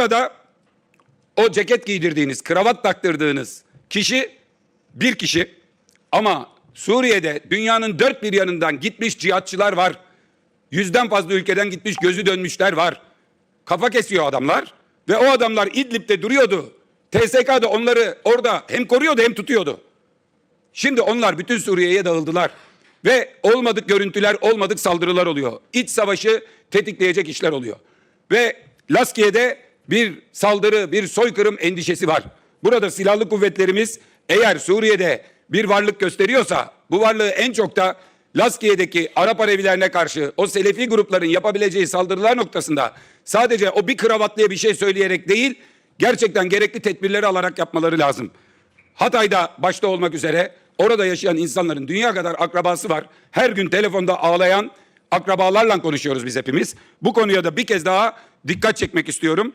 Orada o ceket giydirdiğiniz, kravat taktırdığınız kişi bir kişi ama Suriye'de dünyanın dört bir yanından gitmiş cihatçılar var. Yüzden fazla ülkeden gitmiş gözü dönmüşler var. Kafa kesiyor adamlar ve o adamlar İdlib'de duruyordu. TSK da onları orada hem koruyordu hem tutuyordu. Şimdi onlar bütün Suriye'ye dağıldılar. Ve olmadık görüntüler, olmadık saldırılar oluyor. İç savaşı tetikleyecek işler oluyor. Ve Laskiye'de bir saldırı, bir soykırım endişesi var. Burada silahlı kuvvetlerimiz eğer Suriye'de bir varlık gösteriyorsa bu varlığı en çok da Laskiye'deki Arap Alevilerine karşı o Selefi grupların yapabileceği saldırılar noktasında sadece o bir kravatlıya bir şey söyleyerek değil gerçekten gerekli tedbirleri alarak yapmaları lazım. Hatay'da başta olmak üzere orada yaşayan insanların dünya kadar akrabası var. Her gün telefonda ağlayan akrabalarla konuşuyoruz biz hepimiz. Bu konuya da bir kez daha dikkat çekmek istiyorum.